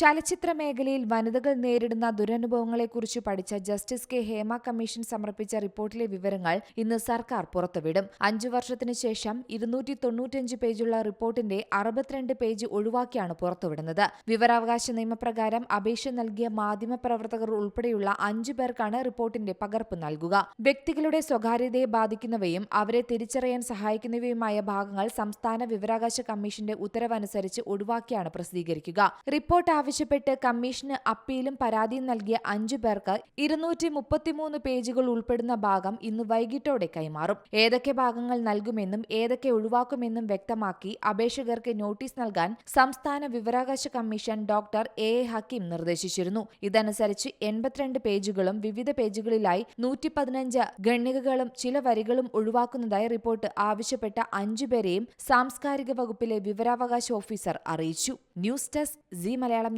ചലച്ചിത്ര മേഖലയിൽ വനിതകൾ നേരിടുന്ന ദുരനുഭവങ്ങളെക്കുറിച്ച് പഠിച്ച ജസ്റ്റിസ് കെ ഹേമ കമ്മീഷൻ സമർപ്പിച്ച റിപ്പോർട്ടിലെ വിവരങ്ങൾ ഇന്ന് സർക്കാർ പുറത്തുവിടും. അഞ്ചു വർഷത്തിനു ശേഷം ഇരുന്നൂറ്റി തൊണ്ണൂറ്റഞ്ച് പേജുള്ള റിപ്പോർട്ടിന്റെ അറുപത്തിരണ്ട് പേജ് ഒഴിവാക്കിയാണ് പുറത്തുവിടുന്നത്. വിവരാവകാശ നിയമപ്രകാരം അപേക്ഷ നൽകിയ മാധ്യമപ്രവർത്തകർ ഉൾപ്പെടെയുള്ള അഞ്ചു പേർക്കാണ് റിപ്പോർട്ടിന്റെ പകർപ്പ് നൽകുക. വ്യക്തികളുടെ സ്വകാര്യതയെ ബാധിക്കുന്നവയും അവരെ തിരിച്ചറിയാൻ സഹായിക്കുന്നവയുമായ ഭാഗങ്ങൾ സംസ്ഥാന വിവരാവകാശ കമ്മീഷന്റെ ഉത്തരവനുസരിച്ച് ഒഴിവാക്കിയാണ് പ്രസിദ്ധീകരിക്കുക. റിപ്പോർട്ട് ആവശ്യപ്പെട്ട് കമ്മീഷന് അപ്പീലും പരാതിയും നൽകിയ അഞ്ചു പേർക്ക് ഇരുന്നൂറ്റി മുപ്പത്തിമൂന്ന് പേജുകൾ ഉൾപ്പെടുന്ന ഭാഗം ഇന്ന് വൈകിട്ടോടെ കൈമാറും. ഏതൊക്കെ ഭാഗങ്ങൾ നൽകുമെന്നും ഏതൊക്കെ ഒഴിവാക്കുമെന്നും വ്യക്തമാക്കി അപേക്ഷകർക്ക് നോട്ടീസ് നൽകാൻ സംസ്ഥാന വിവരാവകാശ commission doctor A A Hakeem നിർദ്ദേശിച്ചിരുന്നു. ഇതനുസരിച്ച് എൺപത്തിരണ്ട് പേജുകളും വിവിധ പേജുകളിലായി നൂറ്റി പതിനഞ്ച് ഗണ്ണികകളും ചില വരികളും ഒഴിവാക്കുന്നതായി റിപ്പോർട്ട് ആവശ്യപ്പെട്ട അഞ്ചുപേരെയും സാംസ്കാരിക വകുപ്പിലെ വിവരാവകാശ ഓഫീസർ അറിയിച്ചു. News desk C Malayalam